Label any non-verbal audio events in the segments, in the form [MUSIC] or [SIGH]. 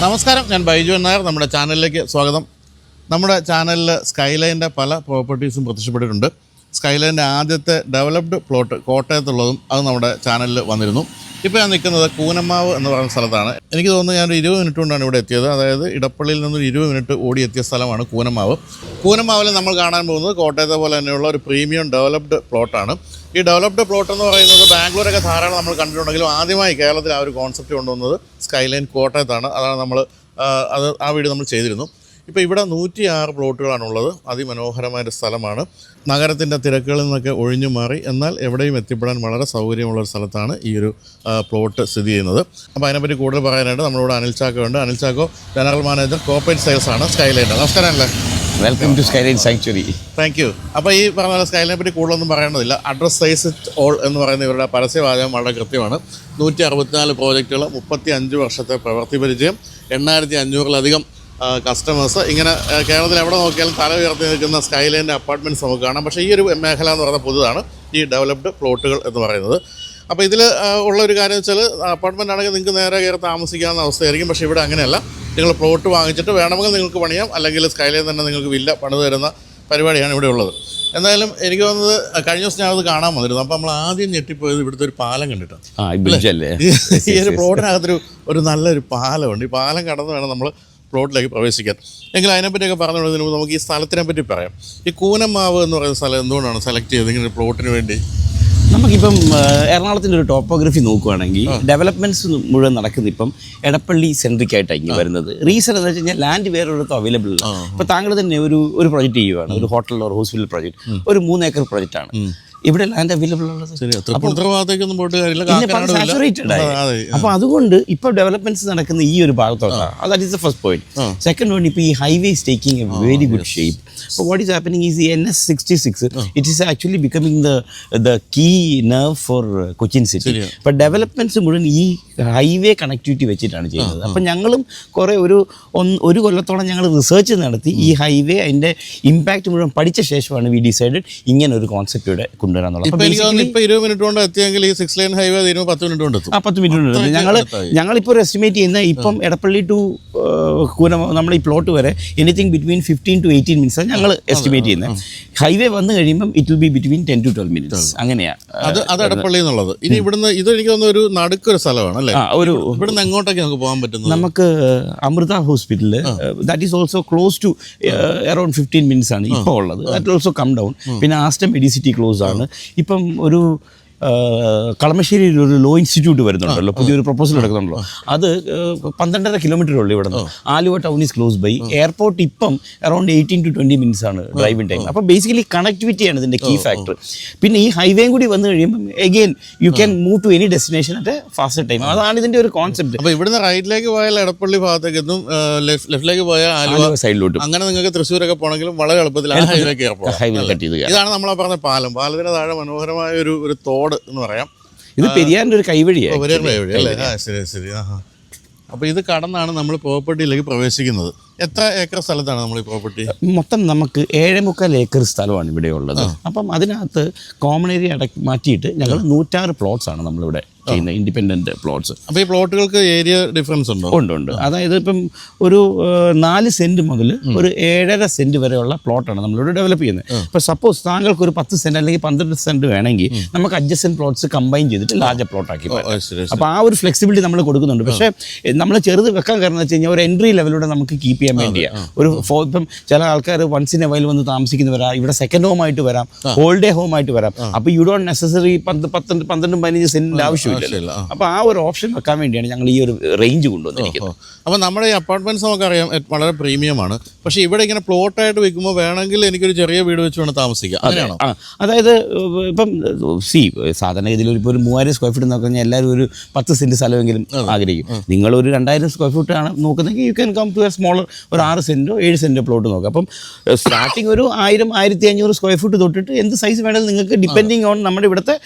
നമസ്കാരം ഞാൻ ബൈജു നായർ നമ്മുടെ ചാനലിലേക്ക് സ്വാഗതം. നമ്മുടെ ചാനലിൽ സ്കൈലൈന്റെ പല പ്രോപ്പർട്ടീസും പ്രത്യക്ഷപ്പെട്ടിട്ടുണ്ട്. സ്കൈലൈന്റെ ആദ്യത്തെ ഡെവലപ്ഡ് പ്ലോട്ട് കോട്ടയത്തുള്ളതും അത് നമ്മുടെ ചാനലിൽ വന്നിരുന്നു. ഇപ്പോൾ ഞാൻ നിൽക്കുന്നത് കൂനമാവ് എന്ന് പറയുന്ന സ്ഥലത്താണ്. എനിക്ക് തോന്നുന്നു ഞാൻ ഒരു ഇരുപത് മിനിറ്റ് കൊണ്ടാണ് ഇവിടെ എത്തിയത്. അതായത് ഇടപ്പള്ളിയിൽ നിന്നൊരു ഇരുപത് മിനിറ്റ് ഓടിയെത്തിയ സ്ഥലമാണ് കൂനമാവ് കൂനമാവിൽ നമ്മൾ കാണാൻ പോകുന്നത് കോട്ടയത്തെ പോലെ തന്നെയുള്ള ഒരു പ്രീമിയം ഡെവലപ്ഡ് പ്ലോട്ടാണ്. ഈ ഡെവലപ്ഡ് പ്ലോട്ട് എന്ന് പറയുന്നത് ബാംഗ്ലൂരൊക്കെ ധാരാളം നമ്മൾ കണ്ടിട്ടുണ്ടെങ്കിലും ആദ്യമായി കേരളത്തിൽ ആ ഒരു കോൺസെപ്റ്റ് കൊണ്ടുവന്നത് സ്കൈലൈൻ കോട്ടയത്താണ്. അതാണ് നമ്മൾ അത് ആ വീട് നമ്മൾ ചെയ്തിരുന്നു. ഇപ്പോൾ ഇവിടെ നൂറ്റി ആറ് പ്ലോട്ടുകളാണുള്ളത്. അതിമനോഹരമായ ഒരു സ്ഥലമാണ്. നഗരത്തിന്റെ തിരക്കുകളിൽ നിന്നൊക്കെ ഒഴിഞ്ഞു മാറി. എന്നാൽ എവിടെയും എത്തിപ്പെടാൻ വളരെ സൗകര്യമുള്ള ഒരു സ്ഥലത്താണ് ഈ ഒരു പ്ലോട്ട് സ്ഥിതി ചെയ്യുന്നത്. അപ്പോൾ അതിനെപ്പറ്റി കൂടുതൽ പറയാനായിട്ട് നമ്മളിവിടെ അനിൽ ചാക്കോ ഉണ്ട്. Anil Chacko general manager corporate sales ആണ്. സ്കൈലൈന്റെ നമസ്കാരം അല്ലേ welcome to Skyline Sanctuary thank you അപ്പോൾ ഈ പറഞ്ഞ സ്കൈലൈനെ പറ്റി കൂടുതലൊന്നും പറയേണ്ടതില്ല അഡ്രസ് സൈസ് ഇറ്റ് ഓൾ എന്ന് പറയുന്ന ഇവരുടെ പരസ്യവാചകം വളരെ കൃത്യമാണ്. നൂറ്റി അറുപത്തിനാല് പ്രോജക്റ്റുകൾ മുപ്പത്തി അഞ്ച് വർഷത്തെ പ്രവൃത്തി പരിചയം എണ്ണായിരത്തി അഞ്ഞൂറിലധികം കസ്റ്റമേഴ്സ് ഇങ്ങനെ കേരളത്തിൽ എവിടെ നോക്കിയാലും തല ഉയർത്തി നിൽക്കുന്ന സ്കൈലൈന്റെ അപ്പാർട്ട്മെന്റ്സ് നമുക്ക് കാണാം. പക്ഷേ ഈ ഒരു മേഖല എന്ന് പറയുന്നത് പുതുതാണ്. ഈ ഡെവലപ്ഡ് പ്ലോട്ടുകൾ എന്ന് പറയുന്നത്. അപ്പോൾ ഇതിൽ ഉള്ള ഒരു കാര്യം വെച്ചാൽ അപ്പാർട്ട്മെന്റ് ആണെങ്കിൽ നിങ്ങൾക്ക് നേരെ കയറി താമസിക്കാവുന്ന അവസ്ഥയായിരിക്കും. പക്ഷേ ഇവിടെ അങ്ങനെയല്ല. നിങ്ങൾ പ്ലോട്ട് വാങ്ങിച്ചിട്ട് വേണമെങ്കിൽ നിങ്ങൾക്ക് പണിയാം. അല്ലെങ്കിൽ സ്കൈലൈൻ തന്നെ നിങ്ങൾക്ക് വില്ല പണിത് തരുന്ന പരിപാടിയാണ് ഇവിടെ ഉള്ളത്. എന്തായാലും എനിക്ക് തോന്നുന്നത് കഴിഞ്ഞ ദിവസം ഞാൻ അത് കാണാൻ വന്നിരുന്നു. അപ്പം നമ്മൾ ആദ്യം ഞെട്ടിപ്പോയത് ഇവിടുത്തെ ഒരു പാലം കണ്ടിട്ടാണ്. ഈ ഒരു പ്ലോട്ടിനകത്തൊരു ഒരു നല്ലൊരു പാലമുണ്ട്. ഈ പാലം കടന്ന് വേണം നമ്മൾ പ്ലോട്ടിലേക്ക് പ്രവേശിക്കാൻ. എങ്കിൽ അതിനെപ്പറ്റിയൊക്കെ പറഞ്ഞുകൊടുക്കുന്നതിന് മുമ്പ് നമുക്ക് ഈ സ്ഥലത്തിനെ പറ്റി പറയാം. ഈ കൂനമാവ് എന്ന് പറയുന്ന സ്ഥലം എന്തുകൊണ്ടാണ് സെലക്ട് ചെയ്തത്? ഇങ്ങനെ പ്ലോട്ടിന് വേണ്ടി. നമുക്കിപ്പം എറണാകുളത്തിന്റെ ഒരു ടോപ്പോഗ്രഫി നോക്കുകയാണെങ്കിൽ ഡെവലപ്മെന്റ്സ് മുഴുവൻ നടക്കുന്നത് ഇപ്പം എടപ്പള്ളി സെൻട്രിക് ആയിട്ടാണ് ഇങ്ങനെ വരുന്നത്. റീസൺ എന്ന് വെച്ച് കഴിഞ്ഞാൽ ലാൻഡ് വേറെ ഒരിടത്തും അവൈലബിൾ അല്ല ഇപ്പോൾ താങ്കൾ തന്നെ ഒരു ഒരു പ്രൊജക്റ്റ് ചെയ്യുവാണ്. ഒരു ഹോട്ടൽ ഓർ ഹോസ്പിറ്റൽ പ്രൊജക്റ്റ് ഒരു മൂന്ന് ഏക്കർ പ്രൊജക്റ്റ് ആണ് ഇവിടെ ലാൻഡ് അവൈലബിൾ ഉള്ളത്. അപ്പോൾ അതുകൊണ്ട് ഇപ്പോൾ ഡെവലപ്മെന്റ്സ് നടക്കുന്ന ഈ ഒരു ഭാഗത്തോട്ടാണ്. That is the first point second one ഇപ്പോൾ ഈ highway is taking a very good shape അപ്പോൾ what is happening is N S sixty six it is actually becoming the the key nerve for Cochin city അപ്പോൾ developments മുഴുവൻ ഈ highway connectivity വെച്ചിട്ടാണ് ചെയ്യുന്നത്. അപ്പം ഞങ്ങളും കുറേ ഒരു ഒരു കൊല്ലത്തോളം ഞങ്ങൾ റിസർച്ച് നടത്തി ഈ ഹൈവേ അതിന്റെ ഇമ്പാക്റ്റ് മുഴുവൻ പഠിച്ച ശേഷമാണ് വി ഡിസൈഡഡ് ഇങ്ങനെ ഒരു കോൺസെപ്റ്റ് ഇവിടെ കൊണ്ടുവരാന്നുള്ളത്. ഇപ്പൊ അപ്പോൾ എനിക്ക് തോന്നുന്നു ഇപ്പൊ ഇരുപത് മിനിറ്റ് കൊണ്ട് എത്തിയെങ്കിൽ ഈ സിക്സ് ലൈൻ ഹൈവേ തീരുമ്പോൾ പത്ത് മിനിറ്റ് കൊണ്ട് എത്തും. ആ പത്ത് മിനിറ്റ് കൊണ്ട് ഞങ്ങൾ ഞങ്ങളിപ്പോൾ ഒരു എസ്റ്റിമേറ്റ് ചെയ്യുന്ന ഇപ്പം എടപ്പള്ളി ടു കൂന നമ്മൾ ഈ പ്ലോട്ട് വരെ anything between fifteen to eighteen minutes ഞങ്ങൾ എസ്റ്റിമേറ്റ് ചെയ്യുന്നത്. ഹൈവേ വന്ന് കഴിയുമ്പം it will be between ten to twelve minutes അങ്ങനെയാണ്. അത് അത് എടപ്പള്ളി എന്നുള്ളത്. ഇനി ഇവിടുന്ന് ഇത് എനിക്ക് തോന്നുന്നു ഒരു നടുക്കൊരു സ്ഥലമാണ് അല്ലേ? ഒരു ഇവിടുന്ന് എങ്ങോട്ടൊക്കെ നമുക്ക് പോകാൻ പറ്റുന്നത്? നമുക്ക് Amrita hospital that is also close to around fifteen minutes ആണ് ഇപ്പോൾ ഉള്ളത്. ദാറ്റ് ഓൾസോ കം ഡൗൺ പിന്നെ ആസ്റ്റം മെഡിസിറ്റി ക്ലോസ് ആണ്. ഇപ്പം ഒരു കളമശ്ശേരിയിൽ ഒരു ലോ ഇൻസ്റ്റിറ്റ്യൂട്ട് വരുന്നുണ്ടല്ലോ പുതിയൊരു പ്രപ്പോസൽ എടുക്കുന്നുണ്ടല്ലോ അത് പന്ത്രണ്ടര കിലോമീറ്റർ ഉള്ളൂ ഇവിടെ നിന്ന് Aluva town is close by airport ഇപ്പം around eighteen to twenty minutes ആണ് ഡ്രൈവിംഗ് ടൈം അപ്പോൾ ബേസിക്കലി കണക്ടിവിറ്റിയാണ് ഇതിന്റെ കീ ഫാക്ടർ പിന്നെ ഈ ഹൈവേയും കൂടി വന്നു കഴിയുമ്പോൾ again you can move to any destination at faster time അതാണ് ഇതിന്റെ ഒരു കോൺസെപ്റ്റ് അപ്പൊ ഇവിടുന്ന് റൈറ്റിലേക്ക് പോയാൽ എടപ്പള്ളി ഭാഗത്തേക്ക് എത്തും ലെഫ്റ്റിലേക്ക് പോയാൽ ആലുവ സൈഡിലോട്ട് അങ്ങനെ നിങ്ങൾക്ക് തൃശ്ശൂരൊക്കെ പോകണമെങ്കിലും വളരെ എളുപ്പത്തിൽ ഹൈവേ കട്ട് ചെയ്ത് ഇതാണ് നമ്മളെ പറഞ്ഞ പാലം. പാലത്തിന് താഴെ മനോഹരമായ ഒരു ഒരു തോട് എന്ന് പറയാം. ഇത് പെരിയാറിന്റെ ഒരു കൈവഴിയാണ് ഒരേ വഴി അല്ലേ? ആ ശരി ശരി. ആ അപ്പോൾ ഇത് കടന്നാണ് നമ്മൾ പ്രോപ്പർട്ടിയിലേക്ക് പ്രവേശിക്കുന്നത്. എത്ര ഏക്കർ സ്ഥലത്താണ് നമ്മൾ ഈ പ്രോപ്പർട്ടി? മൊത്തം നമുക്ക് ഏഴേ മുക്കാൽ ഏക്കർ സ്ഥലമാണ് ഇവിടെ ഉള്ളത്. അപ്പം അതിനകത്ത് കോമൺ ഏരിയ അടക്കി മാറ്റിയിട്ട് ഞങ്ങൾ നൂറ്റാറ് പ്ലോട്ട്സ് ആണ് നമ്മളിവിടെ ചെയ്യുന്നത് ഇൻഡിപെൻഡന്റ് പ്ലോട്ട്സ് അപ്പോൾ ഈ പ്ലോട്ടുകൾക്ക് ഏരിയ ഡിഫറൻസ് ഉണ്ടോ? ഉണ്ട് ഉണ്ട്. അതായത് ഇപ്പം ഒരു നാല് സെന്റ് മുതൽ ഒരു ഏഴര സെന്റ് വരെയുള്ള പ്ലോട്ടാണ് നമ്മളിവിടെ ഡെവലപ്പ് ചെയ്യുന്നത്. ഇപ്പോൾ സപ്പോസ് താങ്കൾക്ക് ഒരു പത്ത് സെന്റ് അല്ലെങ്കിൽ പന്ത്രണ്ട് സെന്റ് വേണമെങ്കിൽ നമുക്ക് അഡ്ജസ്റ്റൻ പ്ലോട്ട്സ് കമ്പൈൻ ചെയ്തിട്ട് ലാർജ് പ്ലോട്ടാക്കി. അപ്പോൾ ആ ഒരു ഫ്ലെക്സിബിലിറ്റി നമ്മൾ കൊടുക്കുന്നുണ്ട്. പക്ഷേ നമ്മൾ ചെറുത് വെക്കാൻ കാരണം വെച്ച് കഴിഞ്ഞാൽ ഒരു എൻട്രി ലെവലിലൂടെ നമുക്ക് കീപ്പ് ചെയ്യാൻ വേണ്ടിയാണ് ഒരു ഇപ്പം ചില ആൾക്കാർ വൺസ് ഇൻ എ വൈൽ വന്ന് താമസിക്കുന്നവരാ ഇവിടെ സെക്കൻഡ് ഹോം ആയിട്ട് വരാം ഹോൾ ഡേ ഹോം ആയിട്ട് വരാം. അപ്പൊ യു ഡോണ്ട് നെസസറി പത്ത് പത്ത് പന്ത്രണ്ടും പതിനഞ്ച് സെന്റിന്റെ ആവശ്യമില്ല അപ്പൊ ആ. ഒരു ഓപ്ഷൻ വെക്കാൻ വേണ്ടിയാണ് ഞങ്ങൾ ഈ ഒരു റേഞ്ച് കൊണ്ടുവന്നിരിക്കുന്നത്. അപ്പൊ നമ്മുടെ ഈ അപ്പാർട്ട്മെന്റ്സ് നമുക്കറിയാം വളരെ പ്രീമിയമാണ് പക്ഷെ ഇവിടെ ഇങ്ങനെ പ്ലോട്ടായിട്ട് വെക്കുമ്പോൾ വേണമെങ്കിൽ എനിക്കൊരു ചെറിയ വീട് വെച്ച് വേണം താമസിക്കാം അങ്ങനെയാണോ? അതായത് ഇപ്പം സി സാധാരണ ഗതിയിൽ ഇപ്പോൾ ഒരു മൂവായിരം സ്ക്വയർ ഫീറ്റ് കഴിഞ്ഞാൽ എല്ലാവരും ഒരു പത്ത് സെന്റ് സ്ഥലമെങ്കിലും ആഗ്രഹിക്കും. നിങ്ങൾ ഒരു രണ്ടായിരം സ്ക്വയർ ഫീറ്റ് ആണ് നോക്കുന്നെങ്കിൽ you can come to a smaller ഒരു ആറ് സെന്റോ ഏഴ് സെന്റോ പ്ലോട്ട് നോക്കുക അപ്പം സ്റ്റാർട്ടിങ് ഒരു ആയിരം ആയിരത്തി അഞ്ഞൂറ് സ്ക്വയർ ഫീറ്റ് തൊട്ടിട്ട് എന്ത് സൈസ് വേണമെങ്കിലും നിങ്ങൾക്ക് ഡിപ്പെൻഡിങ് ഓൺ നമ്മുടെ ഇവിടുത്തെ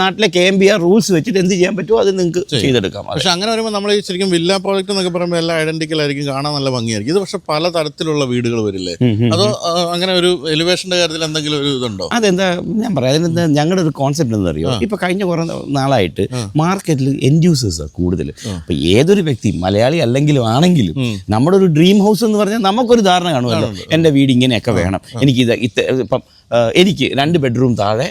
നാട്ടിലെ K M B R rules വെച്ചിട്ട് എന്ത് ചെയ്യാൻ പറ്റുമോ അത് നിങ്ങൾക്ക് ചെയ്തെടുക്കാം. പക്ഷേ അങ്ങനെ വരുമ്പോൾ നമ്മൾ ശരിക്കും വില്ല പ്രോജക്റ്റ് എന്നൊക്കെ പറയുമ്പോൾ എല്ലാം ഐഡന്റിക്കൽ ആയിരിക്കും കാണാൻ നല്ല ഭംഗിയായിരിക്കും. ഇത് പക്ഷേ പല തരത്തിലുള്ള വീടുകൾ വരില്ലേ? അതോ അങ്ങനെ ഒരു എലിവേഷന്റെ കാര്യത്തിൽ എന്തെങ്കിലും ഒരു ഇതുണ്ടോ? അതെന്താ ഞാൻ പറയാം അതിനെന്താ ഞങ്ങളുടെ ഒരു കോൺസെപ്റ്റ് എന്താ അറിയോ ഇപ്പൊ കഴിഞ്ഞ കുറേ നാളായിട്ട് മാർക്കറ്റിൽ എൻഡ്യൂസേഴ്സാണ് കൂടുതൽ അപ്പൊ ഏതൊരു വ്യക്തി മലയാളി അല്ലെങ്കിലും ആണെങ്കിലും നമ്മുടെ ഒരു ഡ്രീം ഹൗസ് എന്ന് പറഞ്ഞാൽ നമുക്കൊരു ധാരണ കാണുമല്ലോ. എന്റെ വീട് ഇങ്ങനെയൊക്കെ വേണം. എനിക്ക് ഇത് ഇത്ത ഇപ്പം എനിക്ക് രണ്ട് ബെഡ്റൂം താഴെ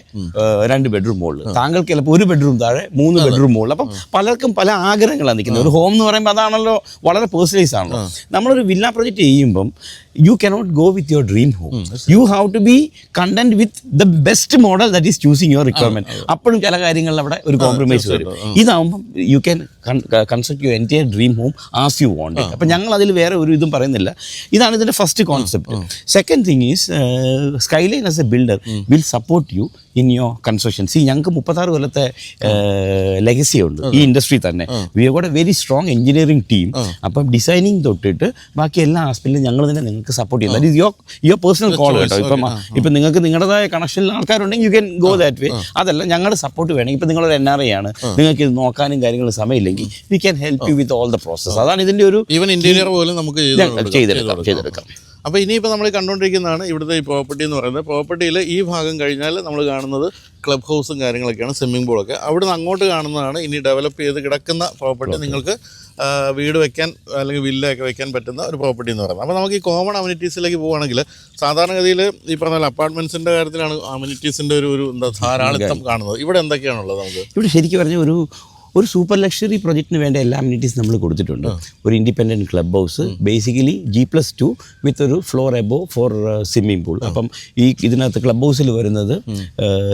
രണ്ട് ബെഡ്റൂം മുകളിൽ താങ്കൾക്ക് ചിലപ്പോൾ ഒരു ബെഡ്റൂം താഴെ മൂന്ന് ബെഡ്റൂം മുകളിൽ അപ്പം പലർക്കും പല ആഗ്രഹങ്ങളാണ് നിൽക്കുന്നത്. ഒരു ഹോം എന്ന് പറയുമ്പോൾ അതാണല്ലോ വളരെ പേഴ്സണലൈസ് ആണല്ലോ. നമ്മളൊരു വില്ല പ്രൊജക്റ്റ് ചെയ്യുമ്പം you cannot go with your dream home you have to be content with the best model that is choosing your requirement അപ്പോഴും ചില കാര്യങ്ങളിൽ അവിടെ ഒരു കോംപ്രമൈസ് വരും. ഇതാവുമ്പം you can construct your entire dream home as you want അപ്പം ഞങ്ങൾ അതിൽ വേറെ ഒരു ഇതും പറയുന്നില്ല. ഇതാണ് ഇതിന്റെ first concept second thing is Skyline as a builder will support you in your construction see ഞങ്ങൾക്ക് മുപ്പത്താറ് കൊല്ലത്തെ ലെഗസി ഉണ്ട് ഈ ഇൻഡസ്ട്രി തന്നെ. We have got a very strong engineering team അപ്പം ഡിസൈനിങ് തൊട്ടിട്ട് ബാക്കി എല്ലാ ആസ്പെക്റ്റിലും ഞങ്ങൾ തന്നെ നിങ്ങൾക്ക് സപ്പോർട്ട് ചെയ്യും. That is your your personal call കേട്ടോ. ഇപ്പം ഇപ്പം നിങ്ങൾക്ക് നിങ്ങളുടേതായ കണക്ഷനിൽ ആൾക്കാരുണ്ടെങ്കിൽ you can go that way അതല്ല ഞങ്ങളുടെ സപ്പോർട്ട് വേണമെങ്കിൽ ഇപ്പം നിങ്ങളൊരു എൻ ആർ ഐ ആണ്. നിങ്ങൾക്ക് ഇത് നോക്കാനും കാര്യങ്ങളും സമയമില്ലെങ്കിൽ we can help you with all the process അതാണ് ഇതിന്റെ ഒരു ഈവൻ ഇന്റീരിയർ പോലും നമുക്ക്. ചെയ്തെടുക്കാം ചെയ്തെടുക്കാം. അപ്പോൾ ഇനിയിപ്പോൾ നമ്മൾ കണ്ടുകൊണ്ടിരിക്കുന്നതാണ് ഇവിടുത്തെ ഈ പ്രോപ്പർട്ടി എന്ന് പറയുന്നത്. പ്രോപ്പർട്ടിയിൽ ഈ ഭാഗം കഴിഞ്ഞാൽ നമ്മൾ കാണുന്നത് ക്ലബ് ഹൗസും കാര്യങ്ങളൊക്കെയാണ് സ്വിമ്മിംഗ് പൂളൊക്കെ അവിടെ നിന്ന് അങ്ങോട്ട് കാണുന്നതാണ് ഇനി ഡെവലപ്പ് ചെയ്ത് കിടക്കുന്ന പ്രോപ്പർട്ടി നിങ്ങൾക്ക് വീട് വെക്കാൻ അല്ലെങ്കിൽ വില്ലയൊക്കെ വെക്കാൻ പറ്റുന്ന ഒരു പ്രോപ്പർട്ടി എന്ന് പറയുന്നത്. അപ്പോൾ നമുക്ക് ഈ കോമൺ അമ്യൂണിറ്റീസിലേക്ക് പോവുകയാണെങ്കിൽ സാധാരണഗതിയിൽ ഈ പറഞ്ഞ അപ്പാർട്ട്മെന്റ്സിന്റെ കാര്യത്തിലാണ് അമ്യൂണിറ്റീസിന്റെ ഒരു ഒരു എന്താ ധാരാളിത്തം കാണുന്നത്. ഇവിടെ എന്തൊക്കെയാണുള്ളത് നമുക്ക്? ഇവിടെ ശരിക്കും പറഞ്ഞാൽ ഒരു ഒരു സൂപ്പർ ലക്ഷറി പ്രൊജക്റ്റിന് വേണ്ട എല്ലാ അമ്യൂണിറ്റീസ് നമ്മൾ കൊടുത്തിട്ടുണ്ട്. ഒരു independent club house basically G plus two with ഒരു floor above for swimming pool അപ്പം ഈ ഇതിനകത്ത് ക്ലബ് ഹൗസിൽ വരുന്നത്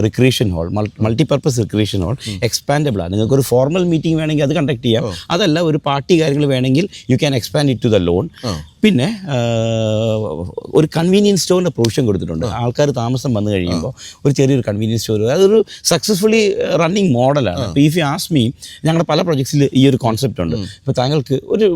recreation hall multipurpose recreation hall expandable ആണ് നിങ്ങൾക്ക് ഒരു ഫോർമൽ മീറ്റിംഗ് വേണമെങ്കിൽ അത് കണ്ടക്ട് ചെയ്യാം. അതല്ല ഒരു പാർട്ടി കാര്യങ്ങൾ വേണമെങ്കിൽ you can expand it to the lawn പിന്നെ ഒരു കൺവീനിയൻസ് സ്റ്റോറിന്റെ പ്രൊവിഷൻ കൊടുത്തിട്ടുണ്ട്. ആൾക്കാർ താമസം വന്നു കഴിയുമ്പോൾ ഒരു ചെറിയൊരു കൺവീനിയൻസ് സ്റ്റോർ അതൊരു സക്സസ്ഫുള്ളി റണ്ണിങ് മോഡലാണ് അപ്പോൾ ഇഫ് യു ആസ് മീ ഞങ്ങളുടെ പല പ്രൊജക്ട്സിൽ ഈ ഒരു കോൺസെപ്റ്റ് ഉണ്ട്. ഇപ്പോൾ താങ്കൾക്ക് ഒരു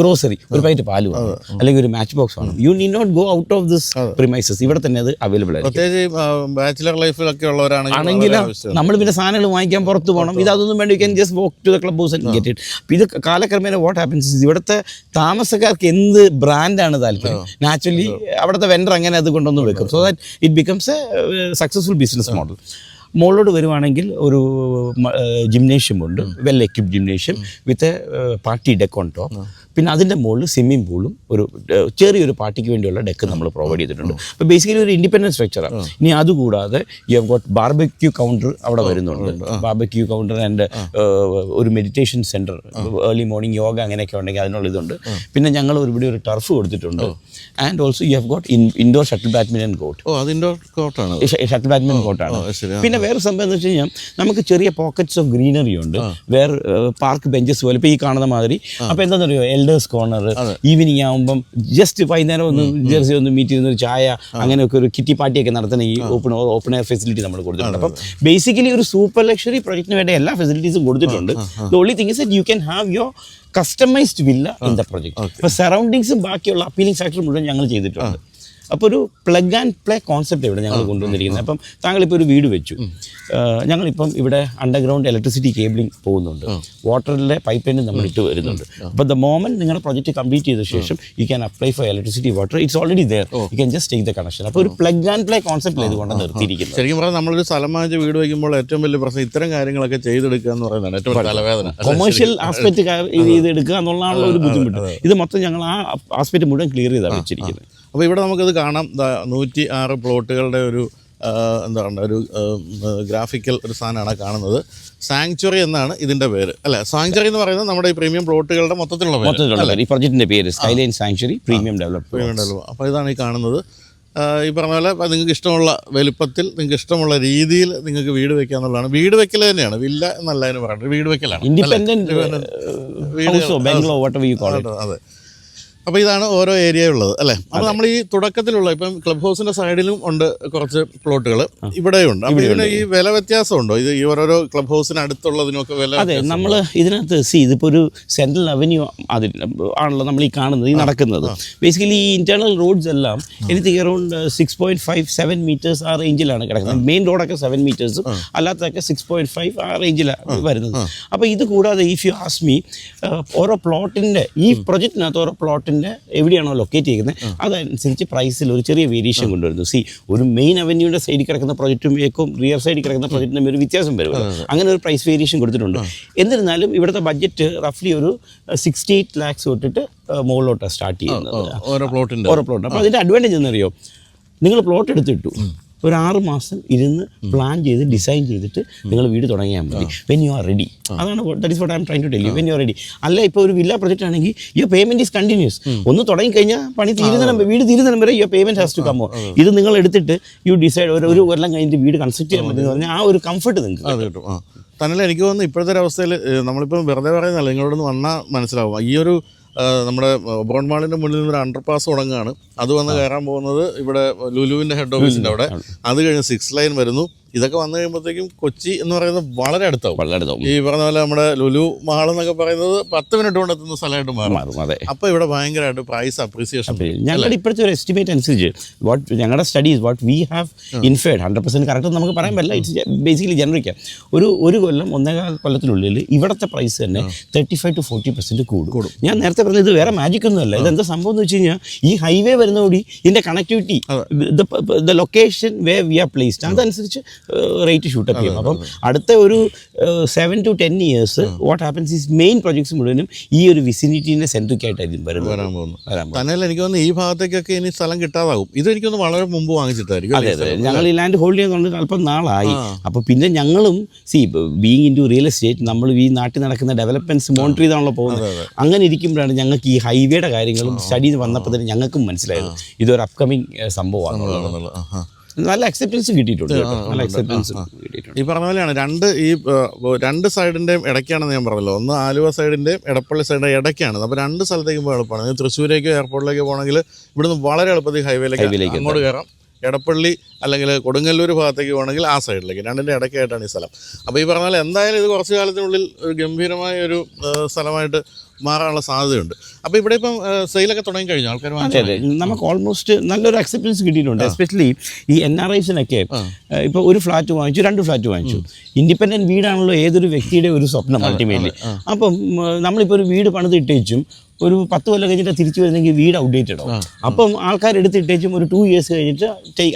ഗ്രോസറി ഒരു പാക്കറ്റ് പാൽ വേണം. അല്ലെങ്കിൽ ഒരു മാച്ച് ബോക്സ് വേണം you need not go out of this premises ഇവിടെ തന്നെ അത് അവൈലബിൾ ആയിരിക്കും. ബാച്ചിലർ ലൈഫിലൊക്കെ ഉള്ളവരാണെങ്കിൽ ആണെങ്കിൽ നമ്മൾ പിന്നെ സാധനങ്ങൾ വാങ്ങിക്കാൻ പുറത്ത് പോകണം ഇത് അതൊന്നും വേണ്ട. You can just walk to the club house and get it ഇത് കാലക്രമേണ വാട്ട് ഹാപ്പൻസ് ഇവിടുത്തെ താമസക്കാർക്ക് എന്ത് ബ്രാൻഡാണ് താല്പര്യം. നാച്ചുറലി അവിടുത്തെ വെൻഡർ അങ്ങനെ അത് കൊണ്ടൊന്ന് വെക്കും. So that it becomes a successful business model മുകളിലോട്ട് വരുവാണെങ്കിൽ ഒരു ജിംനേഷ്യം ഉണ്ട്. Well equipped gymnasium with party deck on top പിന്നെ അതിന്റെ മുകളിൽ സ്വിമ്മിംഗ് പൂളും ഒരു ചെറിയൊരു പാർട്ടിക്ക് വേണ്ടിയുള്ള ഡെക്ക് നമ്മൾ പ്രൊവൈഡ് ചെയ്തിട്ടുണ്ട്. അപ്പോൾ ബേസിക്കലി ഒരു ഇൻഡിപെൻഡന്റ് സ്ട്രക്ചറാണ് ഇനി അതുകൂടാതെ you have got barbecue counter അവിടെ വരുന്നുണ്ട്. ബാർബക്യൂ കൗണ്ടർ ആൻഡ് ഒരു meditation centre early morning yoga അങ്ങനെയൊക്കെ ഉണ്ടെങ്കിൽ അതിനുള്ള ഇതുണ്ട്. പിന്നെ ഞങ്ങൾ ഒരു ഇവിടെ ഒരു ടർഫ് കൊടുത്തിട്ടുണ്ട് and also you have got indoor shuttle badminton court ഓ അത് ഇൻഡോർ കോട്ടാണ് ഷട്ടിൽ ബാഡ്മിന്റൺ കോർട്ടാണ് പിന്നെ വേറെ സംഭവം എന്ന് വെച്ച് കഴിഞ്ഞാൽ നമുക്ക് ചെറിയ പോക്കറ്റ്സ് ഓഫ് ഗ്രീനറി ഉണ്ട്. വേറെ പാർക്ക് ബെഞ്ചസ് പോലെ. ഇപ്പോൾ ഈ കാണുന്ന മാതിരി. അപ്പോൾ എന്താണെന്ന് അറിയോ എൽഡേഴ്സ് കോർണർ ഈവനിങ് ആകുമ്പം ജസ്റ്റ് വൈകുന്നേരം ഒന്ന് ജേഴ്സി ഒന്ന് മീറ്റ് ചെയ്യുന്ന ഒരു ചായ അങ്ങനെയൊക്കെ ഒരു കിറ്റി പാർട്ടിയൊക്കെ നടത്തുന്ന ഈ ഓപ്പൺ ഓപ്പൺ എയർ ഫെസിലിറ്റി നമ്മൾ കൊടുത്തിട്ടുണ്ട്. അപ്പം ബേസിക്കലി ഒരു സൂപ്പർ ലക്ഷറി പ്രൊജക്റ്റിന് വേണ്ട എല്ലാ ഫെസിലിറ്റീസും കൊടുത്തിട്ടുണ്ട്. The only thing is that you can have your customised villa in the project അപ്പോൾ സറൗണ്ടിങ്സും ബാക്കിയുള്ള അപ്പീലിംഗ് ഫാക്ടർ മുഴുവൻ ഞങ്ങൾ ചെയ്തിട്ടുണ്ട്. അപ്പോൾ ഒരു പ്ലഗ് ആൻഡ് പ്ലേ കോൺസെപ്റ്റ് ഇവിടെ ഞങ്ങൾ കൊണ്ടുവന്നിരിക്കുന്നത്. അപ്പം താങ്കളിപ്പോൾ ഒരു വീട് വെച്ചു. ഞങ്ങളിപ്പം ഇവിടെ അണ്ടർഗ്രൗണ്ട് ഇലക്ട്രിസിറ്റി കേബിളിംഗ് പോകുന്നുണ്ട്. വാട്ടറിലെ പൈപ്പ് നമ്മൾ ഇട്ട് വരുന്നുണ്ട്. അപ്പോൾ ദ മോമെന്റ് നിങ്ങളുടെ പ്രൊജക്റ്റ് കംപ്ലീറ്റ് ചെയ്ത ശേഷം you can apply for electricity water it's already there you can just take the connection അപ്പോൾ ഒരു പ്ലഗ് ആൻഡ് പ്ലേ കോൺസെപ്റ്റ് ഇതുകൊണ്ട് നിർത്തിയിരിക്കുന്നത്. ശരിക്കും പറഞ്ഞാൽ നമ്മളൊരു സ്ഥലം വാങ്ങിച്ച് വീട് വയ്ക്കുമ്പോൾ ഏറ്റവും വലിയ പ്രശ്നം ഇത്തരം കാര്യങ്ങളൊക്കെ ചെയ്തെടുക്കുക എന്ന് പറയുന്നതാണ് ഏറ്റവും തലവേദന? കൊമേഴ്ഷ്യൽ ആസ്പെക്ട് ഇത് എടുക്കുക എന്നുള്ളതാണല്ലോ ഒരു ബുദ്ധിമുട്ട്. ഇത് മൊത്തം ഞങ്ങൾ ആ ആസ്പെക്ട് മുഴുവൻ ക്ലിയർ ചെയ്താണ് വെച്ചിരിക്കുന്നത്. അപ്പോൾ ഇവിടെ നമുക്കത് കാണാം. നൂറ്റി ആറ് പ്ലോട്ടുകളുടെ ഒരു എന്താണ് ഒരു ഗ്രാഫിക്കൽ ഒരു സാധനമാണ് കാണുന്നത്. സാങ്ച്വറി എന്നാണ് ഇതിന്റെ പേര്. അല്ലേ? സാങ്ച്വറി എന്ന് പറയുന്നത് നമ്മുടെ ഈ പ്രീമിയം പ്ലോട്ടുകളുടെ മൊത്തത്തിലുള്ള മൊത്തത്തിലുള്ള. ഈ പ്രൊജക്റ്റിന്റെ പേര് Skyline Sanctuary premium development develop അപ്പോൾ ഇതാണ് ഈ കാണുന്നത്. ഈ പറഞ്ഞ പോലെ നിങ്ങൾക്ക് ഇഷ്ടമുള്ള വലുപ്പത്തിൽ നിങ്ങൾക്ക് ഇഷ്ടമുള്ള രീതിയിൽ നിങ്ങൾക്ക് വീട് വെക്കുക എന്നുള്ളതാണ്. വീട് വെക്കൽ തന്നെയാണ്. വില്ല എന്നല്ല അതിന് പറയുന്നത് വീട് വെക്കലാണ്. ഇൻഡിപെൻഡന്റ് വീട് അതെ. അപ്പോൾ ഇതാണ് ഓരോ ഏരിയ ഉള്ളത് അല്ലേ? അപ്പോൾ നമ്മൾ ഈ തുടക്കത്തിലുള്ള ഇപ്പം ക്ലബ് ഹൗസിന്റെ സൈഡിലും ഉണ്ട് കുറച്ച് പ്ലോട്ടുകൾ ഇവിടെയും ഉണ്ട് അപ്പോൾ ഇതിന് ഈ വില വ്യത്യാസം ഉണ്ടോ ഇത് ഈ ഓരോരോ ക്ലബ് ഹൗസിന് അടുത്തുള്ളതിനൊക്കെ വില അതെ നമ്മൾ ഇതിനകത്ത് സി ഇതിപ്പോൾ ഒരു സെൻട്രൽ അവന്യൂ അതിൽ ആണല്ലോ നമ്മൾ ഈ കാണുന്നത് ഈ നടക്കുന്നത്. ബേസിക്കലി ഈ ഇന്റേണൽ റോഡ്സ് എല്ലാം എനിക്ക് around six point five seven metres ആ റേഞ്ചിലാണ് കിടക്കുന്നത്. മെയിൻ റോഡൊക്കെ സെവൻ മീറ്റേഴ്സും അല്ലാത്തതൊക്കെ സിക്സ് പോയിന്റ് ഫൈവ് ആ റേഞ്ചിലാണ് വരുന്നത്. അപ്പോൾ ഇത് കൂടാതെ ഇഫ് യു ആസ്മി ഓരോ പ്ലോട്ടിന്റെ ഈ പ്രൊജക്റ്റിനകത്ത് ഓരോ പ്ലോട്ടിന്റെ എവിടെയാണോ ലൊക്കേറ്റ് ചെയ്യുന്നത് അതനുസരിച്ച് പ്രൈസിൽ ഒരു ചെറിയ വേരിയേഷൻ കൊണ്ടുവരുന്നു. സി ഒരു മെയിൻ അവന്യൂടെ സൈഡിൽ കിടക്കുന്ന പ്രൊജക്റ്റും ഏക്കും റിയർ സൈഡിൽ കിടക്കുന്ന പ്രൊജക്റ്റിനും ഒരു വ്യത്യാസം വരും. അങ്ങനെ ഒരു പ്രൈസ് വേരിയേഷൻ കൊടുത്തിട്ടുണ്ട്. എന്നിരുന്നാലും ഇവിടുത്തെ ബഡ്ജറ്റ് റഫ്ലി ഒരു സിക്സ്റ്റി എയ്റ്റ് ലാക്സ് തൊട്ടിട്ട് മുകളിലോട്ടാണ് സ്റ്റാർട്ട് ചെയ്യുന്നത്. ഓരോ പ്ലോട്ടിന്റെ ഓരോ പ്ലോട്ട് അപ്പോൾ അതിന്റെ അഡ്വാന്റേജ് എന്നറിയോ നിങ്ങൾ പ്ലോട്ട് എടുത്തിട്ടു. ഒരു ആറ് മാസം ഇരുന്ന് പ്ലാൻ ചെയ്ത് ഡിസൈൻ ചെയ്തിട്ട് നിങ്ങൾ വീട് തുടങ്ങിയാൽ മതി. വെൻ യു ആർ റെഡി അതാണ് that is what I'm try to tell you when you are ready അല്ല ഇപ്പോൾ ഒരു വില്ല പ്രൊജക്റ്റ് ആണെങ്കിൽ യുവർ പേയ്മെന്റ് ഈസ് കണ്ടിന്യൂസ് ഒന്ന് തുടങ്ങി കഴിഞ്ഞാൽ പണി തീരുന്നിടം വീട് തീരുന്നിടം വരെ യുവർ പേയ്മെന്റ് ഹാസ് ടു കമ്മോ ഇത് നിങ്ങൾ എടുത്തിട്ട് യു ഡിസൈഡ് ഒരു ഒരു കൊല്ലം കഴിഞ്ഞിട്ട് വീട് കൺസ്ട്രക്ട് ചെയ്യാൻ പറ്റുന്ന പറഞ്ഞാൽ ആ ഒരു കംഫർട്ട് നിങ്ങൾക്ക് കിട്ടും. തന്നെ എനിക്ക് തോന്നുന്നു ഇപ്പോഴത്തെ ഒരു അവസ്ഥയിൽ നമ്മളിപ്പോൾ വെറുതെ പറയുന്നതല്ല നിങ്ങളോടൊന്ന് വന്നാൽ മനസ്സിലാവും. ഈ ഒരു നമ്മുടെ ബോൺമാളിന്റെ മാളിന്റെ മുന്നിൽ നിന്ന് ഒരു അണ്ടർ പാസ് തുടങ്ങുകയാണ് അത് വന്ന് കയറാൻ പോകുന്നത് ഇവിടെ ലുലുവിന്റെ ഹെഡ് ഓഫീസിന്റെ അവിടെ. അത് കഴിഞ്ഞ് സിക്സ് ലൈൻ വരുന്നു. ഇതൊക്കെ വന്നു കഴിയുമ്പോഴത്തേക്കും കൊച്ചി എന്ന് പറയുന്നത് വളരെ അടുത്താവും. വളരെ അടുത്താവും. ഈ പറഞ്ഞ പോലെ നമ്മുടെ ലുലു മാൾ എന്നൊക്കെ പറയുന്നത് പത്ത് മിനിറ്റ് കൊണ്ട് എത്തുന്ന സ്ഥലമായിട്ട് മാറും. അതെ. അപ്പോൾ ഇവിടെ ഭയങ്കരമായിട്ട് പ്രൈസ് അപ്രീസിയേഷൻ ഞങ്ങളുടെ ഇപ്പോഴത്തെ ഒരു എസ്റ്റിമേറ്റ് അനുസരിച്ച് വാട്ട് ഞങ്ങളുടെ studies what we have inferred hundred percent correct നമുക്ക് പറയാൻ പറ്റില്ല. ഇറ്റ്സ് ബേസിക്കലി ജനറിക്ക ഒരു ഒരു കൊല്ലം ഒന്നേകാൽ കൊല്ലത്തിനുള്ളിൽ ഇവിടുത്തെ പ്രൈസ് തന്നെ thirty five to forty percent കൂടും. ഞാൻ നേരത്തെ പറഞ്ഞത് ഇത് വേറെ മാജിക് ഒന്നുമല്ല ഇതെന്താ സംഭവം എന്ന് വെച്ച് കഴിഞ്ഞാൽ ഈ ഹൈവേ വരുന്നതോടി ഇതിന്റെ connectivity the location way we are placed അതനുസരിച്ച് റേറ്റ് ഷൂട്ടപ്പ് ചെയ്യും. അപ്പം അടുത്ത ഒരു seven to ten years what happens is main projects മുഴുവനും ഈ ഒരു വിസിനിറ്റീന്റെ സെൻട്രിക്കായിട്ടായിരിക്കും വരുന്നത്. വരാൻ പോകുന്നു വരാൻ പോകുന്നത്. തന്നെയല്ല എനിക്ക് തോന്നുന്നു ഈ ഭാഗത്തേക്കൊക്കെ ഇനി സ്ഥലം കിട്ടാതാകും ഇത് എനിക്കൊന്ന് വളരെ മുമ്പ് വാങ്ങിച്ചിട്ടായിരിക്കും അതെ അതെ. ഞങ്ങൾ ഈ ലാൻഡ് ഹോൾഡ് ചെയ്യുന്നുണ്ട് അല്പം നാളായി. അപ്പോൾ പിന്നെ ഞങ്ങളും see being into real estate നമ്മൾ ഈ നാട്ടിൽ നടക്കുന്ന ഡെവലപ്മെന്റ്സ് മോണിറ്റർ ചെയ്താണല്ലോ പോകുന്നത്. അങ്ങനെ ഇരിക്കുമ്പോഴാണ് ഞങ്ങൾക്ക് ഈ ഹൈവേയുടെ കാര്യങ്ങളും സ്റ്റഡി വന്നപ്പോൾ തന്നെ ഞങ്ങൾക്കും മനസ്സിലായത്. ഇതൊരു അപ്കമിങ് സംഭവമാണ്. നല്ല അക്സെപ്റ്റൻസ് കിട്ടിയിട്ടുണ്ട് കേട്ടോ. നല്ല അക്സെപ്റ്റൻസ് കിട്ടിയിട്ടുണ്ട്. ഈ പറഞ്ഞ പോലെയാണ് രണ്ട് ഈ രണ്ട് സൈഡിന്റെയും ഇടയ്ക്കാണെന്ന് ഞാൻ പറഞ്ഞല്ലോ. ഒന്ന് ആലുവ സൈഡിന്റെയും എടപ്പള്ളി സൈഡിന്റെ ഇടയ്ക്കാണ്. അപ്പോൾ രണ്ട് സ്ഥലത്തേക്ക് പോകാൻ എളുപ്പമാണ്. തൃശ്ശൂരേക്കോ എയർപോർട്ടിലേക്കോ പോകണമെങ്കിൽ ഇവിടുന്ന് വളരെ എളുപ്പത്തിൽ ഹൈവേയിലേക്ക് അങ്ങോട്ട് കയറാം. എടപ്പള്ളി അല്ലെങ്കിൽ കൊടുങ്ങല്ലൂർ ഭാഗത്തേക്ക് പോകണമെങ്കിൽ ആ സൈഡിലേക്ക് രണ്ടിന്റെ ഇടയ്ക്കായിട്ടാണ് ഈ സ്ഥലം. അപ്പോൾ ഈ പറഞ്ഞാൽ എന്തായാലും ഇത് കുറച്ച് കാലത്തിനുള്ളിൽ ഒരു ഗംഭീരമായ ഒരു സ്ഥലമായിട്ട് മാറാനുള്ള സാധ്യതയുണ്ട്. അപ്പോൾ ഇവിടെ ഇപ്പം സെയിലൊക്കെ തുടങ്ങി കഴിഞ്ഞു. ആൾക്കാർ അതെ അതെ. നമുക്ക് ഓൾമോസ്റ്റ് നല്ലൊരു അക്സെപ്റ്റൻസ് കിട്ടിയിട്ടുണ്ട്. എസ്പെഷ്യലി ഈ എൻ ആർ ഐസിനൊക്കെ ഇപ്പോൾ ഒരു ഫ്ലാറ്റ് വാങ്ങിച്ചു രണ്ട് ഫ്ലാറ്റ് വാങ്ങിച്ചു. ഇൻഡിപെൻഡന്റ് വീടാണല്ലോ ഏതൊരു വ്യക്തിയുടെ ഒരു സ്വപ്നം അൾട്ടിമേറ്റ്ലി അപ്പം നമ്മളിപ്പോൾ ഒരു വീട് പണിത് ഇട്ടേച്ചും ഒരു പത്ത് കൊല്ലം കഴിഞ്ഞിട്ട് തിരിച്ചു വരുന്നെങ്കിൽ വീട് ഔട്ട്ഡേറ്റഡ് ആവും. അപ്പം ആൾക്കാർ എടുത്തിട്ടേച്ചും ഒരു ടു ഇയേഴ്സ് കഴിഞ്ഞിട്ട്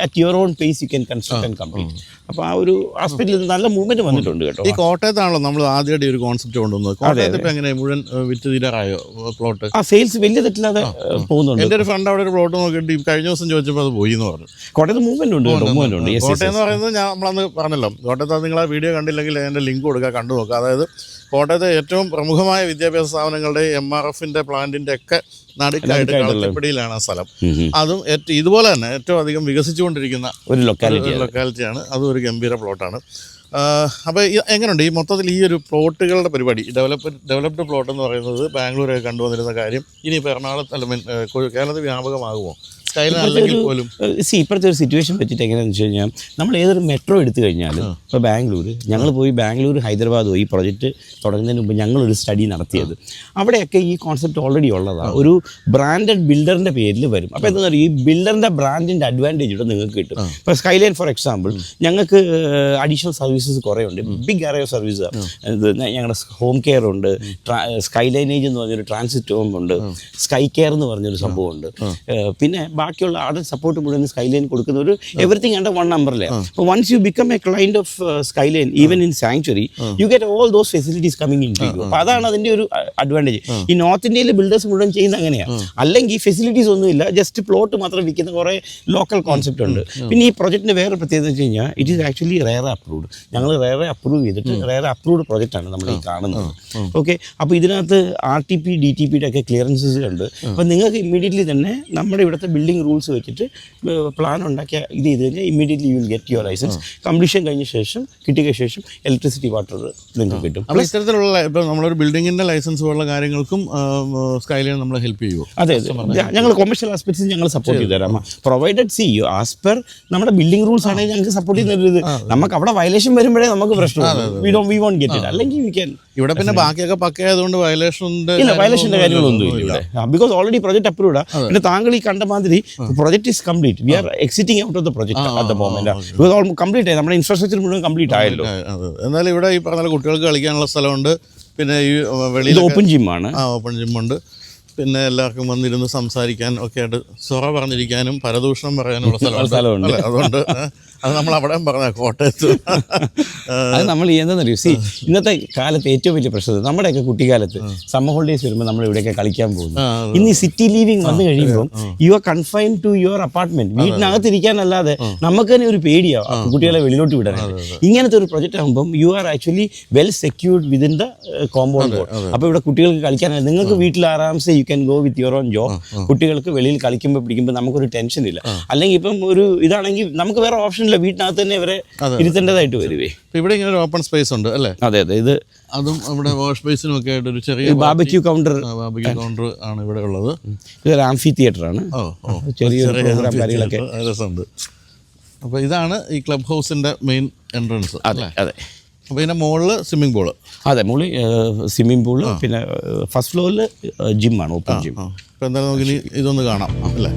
at your own pace you can construct and complete അപ്പോൾ ആ. ഒരു ഹോസ്പിറ്റലിൽ നല്ല മൂവ്മെന്റ് വന്നിട്ടുണ്ട് കേട്ടോ. ഈ കോട്ടയത്താണല്ലോ നമ്മൾ ആദ്യമായിട്ട് ഒരു കോൺസെപ്റ്റ് കൊണ്ടുവന്നത്. കോട്ടയത്ത് ഇപ്പം എങ്ങനെ മുഴുവൻ വിറ്റ് തീരാറായോ പ്ലോട്ട് ആ സെയിൽസ് വലിയ തെറ്റില്ലാതെ പോകുന്നുണ്ട്. എന്റെ ഒരു ഫ്രണ്ട് അവിടെ ഒരു പ്ലോട്ട് നോക്കിയിട്ട് കഴിഞ്ഞ ദിവസം ചോദിച്ചപ്പോൾ അത് പോയി എന്ന് പറഞ്ഞു. കോട്ടയത്ത് മൂവ്മെന്റ് ഉണ്ട് കേട്ടോ മൂവ്മെന്റ് ഉണ്ട്. കോട്ടയം എന്ന് പറയുന്നത് ഞാൻ നമ്മളന്ന് പറഞ്ഞല്ലോ. കോട്ടയത്ത് നിങ്ങൾ ആ വീഡിയോ കണ്ടില്ലെങ്കിൽ അതിന്റെ ലിങ്ക് കൊടുക്കുക കണ്ടു നോക്കുക. അതായത് കോട്ടയത്തെ ഏറ്റവും പ്രമുഖമായ വിദ്യാഭ്യാസ സ്ഥാപനങ്ങളുടെ എം ആർ എഫിന്റെ പ്ലാന്റിന്റെ ഒക്കെ നടുക്കായിട്ട് കളത്തിപ്പടിയിലാണ് ആ സ്ഥലം. അതും ഏറ്റവും ഇതുപോലെ തന്നെ ഏറ്റവും അധികം വികസിച്ചുകൊണ്ടിരിക്കുന്ന ഒരു ലൊക്കാലിറ്റി ഒരു ലൊക്കാലിറ്റിയാണ് അതും ഒരു ഗംഭീര പ്ലോട്ടാണ് അപ്പോൾ എങ്ങനെയുണ്ട് ഈ മൊത്തത്തിൽ ഈ ഒരു പ്ലോട്ടുകളുടെ പരിപാടി ഡെവലപ്പ് ഡെവലപ്ഡ് പ്ലോട്ട് എന്ന് പറയുന്നത് ബാംഗ്ലൂരൊക്കെ കണ്ടുവന്നിരുന്ന കാര്യം ഇനിയിപ്പോൾ എറണാകുളത്ത് അല്ല കേരളത്തിൽ വ്യാപകമാകുമോ? സി ഇപ്പോഴത്തെ ഒരു സിറ്റുവേഷൻ പറ്റിയിട്ട് എങ്ങനെയാണെന്ന് വെച്ച് കഴിഞ്ഞാൽ നമ്മൾ ഏതൊരു മെട്രോ എടുത്തു കഴിഞ്ഞാലും ഇപ്പോൾ ബാംഗ്ലൂർ ഞങ്ങൾ പോയി ബാംഗ്ലൂർ ഹൈദരാബാദ് പോയി ഈ പ്രൊജക്റ്റ് തുടങ്ങുന്നതിന് മുമ്പ് ഞങ്ങളൊരു സ്റ്റഡി നടത്തിയത്. അവിടെയൊക്കെ ഈ കോൺസെപ്റ്റ് ഓൾറെഡി ഉള്ളതാണ് ഒരു ബ്രാൻഡഡ് ബിൽഡറിന്റെ പേരിൽ വരും. അപ്പോൾ എന്താ പറയുക ഈ ബിൽഡറിന്റെ ബ്രാൻഡിന്റെ അഡ്വാന്റേജ് ഇവിടെ നിങ്ങൾക്ക് കിട്ടും. ഇപ്പോൾ സ്കൈലൈൻ ഫോർ എക്സാമ്പിൾ ഞങ്ങൾക്ക് അഡീഷണൽ സർവീസസ് കുറേ ഉണ്ട്. ബിഗ് അറേ ഓഫ് സർവീസ് ഞങ്ങളുടെ ഹോം കെയർ ഉണ്ട്. സ്കൈലൈനേജ് എന്ന് പറഞ്ഞൊരു ട്രാൻസിറ്റ് ഹോം ഉണ്ട്. സ്കൈ കെയർ എന്ന് പറഞ്ഞൊരു സംഭവമുണ്ട് ഉണ്ട്. പിന്നെ ബാക്കിയുള്ള ആർഡർ സപ്പോർട്ട് മുഴുവൻ സ്കൈലൈൻ കൊടുക്കുന്ന ഒരു എവറിത്തിങ് അണ്ടർ വൺ നമ്പറിലെ അപ്പോൾ once you become a client of Skyline even in Sanctuary you get all those facilities coming in to you അപ്പോൾ അതാണ് അതിന്റെ ഒരു അഡ്വാന്റേജ് ഈ നോർത്ത് ഇന്ത്യയിലെ ബിൽഡേഴ്സ് മുഴുവൻ ചെയ്യുന്ന അങ്ങനെയാണ് അല്ലെങ്കിൽ ഫെസിലിറ്റീസ് ഒന്നുമില്ല ജസ്റ്റ് പ്ലോട്ട് മാത്രം വിൽക്കുന്ന കുറേ ലോക്കൽ കോൺസെപ്റ്റ് ഉണ്ട്. പിന്നെ ഈ പ്രൊജക്റ്റിന് വേറെ പ്രത്യേകത വെച്ച് കഴിഞ്ഞാൽ it is actually RERA approved ഞങ്ങൾ റേറെ അപ്രൂവ് ചെയ്തിട്ട് റേറെ അപ്രൂവ്ഡ് ആണ് നമ്മൾ ഈ കാണുന്നത്. ഓക്കെ അപ്പോൾ ഇതിനകത്ത് R T P D T പിയുടെ ഒക്കെ ക്ലിയറൻസസ് ഉണ്ട് അപ്പോൾ നിങ്ങൾക്ക് ഇമ്മീഡിയറ്റ്ലി തന്നെ നമ്മുടെ ഇവിടുത്തെ ബിൽഡിംഗ് ബിൽഡിംഗ് റൂൾസ് വെച്ചിട്ട് പ്ലാൻ ഉണ്ടാക്കിയ ഇത് ചെയ്ത് കഴിഞ്ഞാൽ immediately you will get your licence completion കഴിഞ്ഞ ശേഷം കിട്ടിയ ശേഷം ഇലക്ട്രിസിറ്റി വാട്ടർ നിങ്ങൾക്ക് കിട്ടും. അപ്പോൾ ഇത്തരത്തിലുള്ള ഇപ്പോൾ നമ്മളൊരു ബിൽഡിങ്ങിന്റെ ലൈസൻസ് പോലുള്ള കാര്യങ്ങൾക്കും സ്കൈലൈൻ നമ്മൾ ഹെൽപ്പ് ചെയ്യുമോ അതെ അതെ. ഞങ്ങൾ കൊമേഴ്ഷ്യൽ ആസ്പെക്ട്സ് ഞങ്ങൾ സപ്പോർട്ട് ചെയ്ത് തരാം provided see you as per നമ്മുടെ ബിൽഡിംഗ് റൂൾസ് ആണെങ്കിൽ ഞങ്ങൾക്ക് സപ്പോർട്ട് ചെയ്യുന്നത് നമുക്ക് അവിടെ വയലേഷൻ വരുമ്പോഴേ നമുക്ക് പ്രശ്നം we do we won't get it അല്ലെങ്കിൽ വി ക്യാൻ ഇവിടെ പിന്നെ ബാക്കിയൊക്കെ പക്കയായതുകൊണ്ട് വയലേഷൻ ഇല്ല വയലേഷന്റെ കാര്യങ്ങളൊന്നും ഇല്ല ബിക്കോസ് ഓൾറെഡി പ്രൊജക്ട് ആണ് പിന്നെ താങ്കൾ ഈ കണ്ട മാതിരി project is complete we are exiting out of the project at the moment complete ആയി. നമ്മുടെ ഇൻഫ്രാസ്ട്രക്ചർ മുഴുവൻ കംപ്ലീറ്റ് ആയല്ലോ. എന്നാലും ഇവിടെ ഈ പറഞ്ഞ കുട്ടികൾക്ക് കളിക്കാനുള്ള സ്ഥലമുണ്ട്. പിന്നെ ഈ വെളിയിൽ ഓപ്പൺ ജിമ്മാണ് ആ ഓപ്പൺ ജിമ്മുണ്ട് പിന്നെ എല്ലാവർക്കും വന്നിരുന്ന് സംസാരിക്കാൻ ഒക്കെ ആയിട്ട് സൊറ പറഞ്ഞിരിക്കാനും പരദൂഷണം പറയാനുള്ള [LAUGHS] സ്ഥലമുണ്ട്. സ്ഥലമുണ്ട്. അതുകൊണ്ട് അത് നമ്മൾ അവിടെ പറഞ്ഞ കോട്ടയത്ത്. [LAUGHS] അത് നമ്മൾ എന്താണെന്നറിയോ സി ഇന്നത്തെ കാലത്ത് ഏറ്റവും വലിയ പ്രശ്നം നമ്മുടെയൊക്കെ കുട്ടിക്കാലത്ത് സമ്മർ ഹോളിഡേസ് വരുമ്പോൾ നമ്മൾ ഇവിടെയൊക്കെ കളിക്കാൻ പോകുന്നു. ഇന്ന് ഈ സിറ്റി ലീവിങ് വന്നു കഴിയുമ്പോൾ you are confine to your apartment വീട്ടിനകത്ത് ഇരിക്കാനല്ലാതെ നമുക്ക് തന്നെ ഒരു പേടിയാവും കുട്ടികളെ വെളിയിലോട്ട് വിടാൻ ഇങ്ങനത്തെ ഒരു പ്രൊജക്റ്റ് ആകുമ്പോൾ you are actually well secured within the compound അപ്പോൾ ഇവിടെ കുട്ടികൾക്ക് കളിക്കാനായി നിങ്ങൾക്ക് വീട്ടിൽ ആറാംസെ you can go with your own job കുട്ടികൾക്ക് വെളിയിൽ കളിക്കുമ്പോൾ പിടിക്കുമ്പോൾ നമുക്കൊരു ടെൻഷൻ ഇല്ല. അല്ലെങ്കിൽ ഇപ്പം ഒരു ഇതാണെങ്കിൽ നമുക്ക് വേറെ ഓപ്ഷൻ ഇല്ല. വീട്ടിനകത്ത് തന്നെ ഇവരെ ഇരുത്തേണ്ടതായിട്ട് വരുവേ. ഇവിടെ ഇങ്ങനെ ഒരു ഓപ്പൺ സ്പേസ് ഉണ്ട് അല്ലേ? അതെ അതെ. ഇത് അതും ഇവിടെ വാഷ് ബേസിനും ഒക്കെ ആയിട്ട് ഒരു ചെറിയ ബാബക്യൂ കൗണ്ടർ ബാബക്യൂ കൗണ്ടർ ആണ് ഇവിടെ ഉള്ളത്. ഇതൊരു ആംഫി തിയേറ്റർ ആണ്. ചെറിയൊരു ചെറിയ പ്രോഗ്രാം കാര്യങ്ങളൊക്കെ. അത് രസമുണ്ട്. അപ്പോൾ ഇതാണ് ഈ ക്ലബ് ഹൗസിന്റെ മെയിൻ എൻട്രൻസ് അതെ അതെ. അപ്പൊ ഇതിന്റെ മുകളിൽ സ്വിമ്മിംഗ് പൂൾ അതെ മുകളിൽ സ്വിമ്മിംഗ് പൂൾ പിന്നെ ഫസ്റ്റ് ഫ്ലോറിൽ ജിമ്മാണ് ഓപ്പൺ ജിം എന്തായാലും നമുക്ക് ഇതൊന്ന് കാണാം അല്ലേ?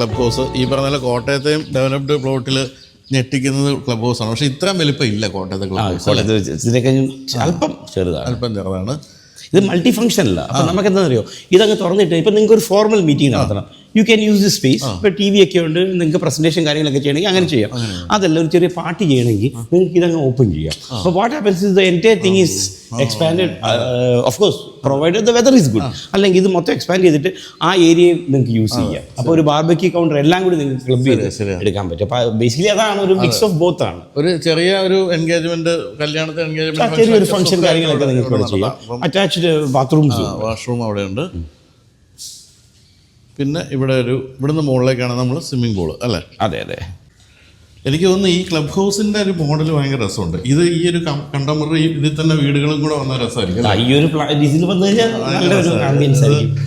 ക്ലബ് ഹൗസ് ഈ പറഞ്ഞ പോലെ കോട്ടയത്തെയും ഡെവലപ്ഡ് പ്ലോട്ടിൽ ഞെട്ടിക്കുന്നത് ക്ലബ് ഹൗസാണ് പക്ഷെ ഇത്രയും വലിപ്പം ഇല്ല കോട്ടയത്തെ ക്ലബ് ഹൗസ് ഇതിനൊക്കെ അല്പം ചെറുതാണ്. അല്പം ചെറുതാണ്. ഇത് മൾട്ടി ഫംഗ്ഷൻ അല്ല. അപ്പം നമുക്ക് എന്താണെന്നറിയോ അറിയോ ഇതങ്ങ് തുറന്നിട്ട് ഇപ്പം നിങ്ങൾക്ക് ഒരു ഫോർമൽ മീറ്റിംഗ് നടത്തണം. You can use the space ഇപ്പോൾ ടി വി ഒക്കെ ഉണ്ട് നിങ്ങൾക്ക് പ്രസന്റേഷൻ കാര്യങ്ങളൊക്കെ ചെയ്യണമെങ്കിൽ അങ്ങനെ ചെയ്യാം. അതല്ല ഒരു ചെറിയ പാർട്ടി ചെയ്യണമെങ്കിൽ നിങ്ങൾക്ക് ഇതങ്ങ് ഓപ്പൺ ചെയ്യാം. അപ്പോൾ what happens is the entire thing is expand of course provided the weather is good അല്ലെങ്കിൽ ഇത് മൊത്തം എക്സ്പാൻഡ് ചെയ്തിട്ട് ആ ഏരിയയും നിങ്ങൾക്ക് യൂസ് ചെയ്യാം. അപ്പോൾ ഒരു ബാർബക്യൂ കൗണ്ടർ എല്ലാം കൂടി നിങ്ങൾക്ക് ക്ലബ് ചെയ്ത് എടുക്കാൻ പറ്റും. അപ്പോൾ ബേസിക്കലി അതാണ് ഒരു മിക്സ് ഓഫ് ബോത്ത് ആണ്. ഒരു ചെറിയ ഒരു എൻഗേജ്മെന്റ് കല്യാണത്തെ എൻഗേജ്മെന്റ് ചെറിയൊരു ഫംഗ്ഷൻ കാര്യങ്ങളൊക്കെ നിങ്ങൾക്ക് ചെയ്യാം. അറ്റാച്ച്ഡ് ബാത്റൂംസ് വാഷ്റൂം അവിടെയുണ്ട്. പിന്നെ ഇവിടെ ഒരു ഇവിടുന്ന് മുകളിലേക്കാണ് നമ്മൾ സ്വിമ്മിംഗ് പൂൾ അല്ലേ? അതെ അതെ. എനിക്ക് തോന്നുന്നു ഈ ക്ലബ് ഹൗസിന്റെ ഒരു മോഡൽ ഭയങ്കര രസമുണ്ട്. ഇത് ഈ ഒരു കണ്ടംപററി ഇതിൽ തന്നെ വീടുകളും കൂടെ വന്ന രസമായിരിക്കും ആ, ഈ ഒരു ഇതിൽ വന്നു കഴിഞ്ഞാൽ നല്ലൊരു ആംബിയൻസ് ആയിരിക്കും.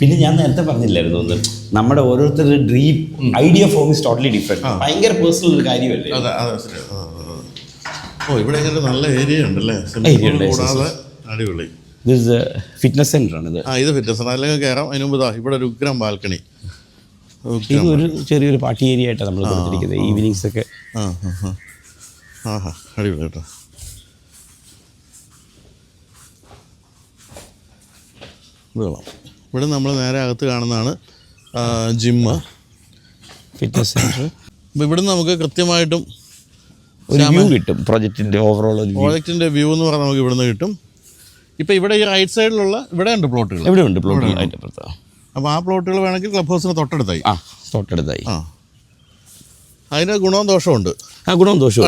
പിന്നെ ഞാൻ നേരത്തെ പറഞ്ഞില്ലായിരുന്നു ഒന്ന്. നമ്മുടെ ഓരോരുത്തരുടെ dream idea form is totally different ഭയങ്കര പേഴ്സണൽ ഒരു കാര്യമല്ലേ. ഓ ഇവിടെ നല്ല ഏരിയ ഉണ്ടല്ലേ? കൂടാതെ അടിപൊളി. ഫിറ്റ്നസ് സെന്റർ ആണ് ഇത്. ആ ഇത് ഫിറ്റ്നസ് അല്ലെങ്കിൽ കയറാം. അതിന് മുമ്പ് ദാ ഇവിടെ ഒരു ഉഗ്രം ബാൽക്കണി. ഇത് ഒരു ചെറിയൊരു പാർട്ടി ഏരിയ ആയിട്ടാണ് നമ്മൾ കൊടുത്തിരിക്കുന്നത് ഈവനിങ്സ് ഒക്കെ. ആ ആ ആ. ആഹാ അടിപൊളി കേട്ടോ. ഇവിടെ നമ്മൾ നേരെ അകത്ത് കാണുന്നതാണ് ജിമ്മ് ഫിറ്റ്നസ് സെന്റർ അപ്പോൾ ഇവിടുന്ന് നമുക്ക് കൃത്യമായിട്ടും ഒരു വ്യൂ കിട്ടും. പ്രോജക്റ്റിന്റെ ഓവറോൾ ഒരു വ്യൂ പ്രോജക്റ്റിന്റെ വ്യൂ എന്ന് പറഞ്ഞാൽ നമുക്ക് ഇവിടുന്ന് കിട്ടും. ഇപ്പം ഇവിടെ ഈ റൈറ്റ് സൈഡിലുള്ള ഇവിടെ ഉണ്ട് പ്ലോട്ടുകൾ ഇവിടെ ഉണ്ട് പ്ലോട്ടുകൾ അതിന്റെ അപ്പുറത്ത്. അപ്പോൾ ആ പ്ലോട്ടുകൾ വേണമെങ്കിൽ ക്ലബ് ഹൗസിന് തൊട്ടടുത്തായി. ആ തൊട്ടടുത്തായി. ആ. അതിന് ഗുണവും ദോഷവും ആ ഗുണവും ദോഷവും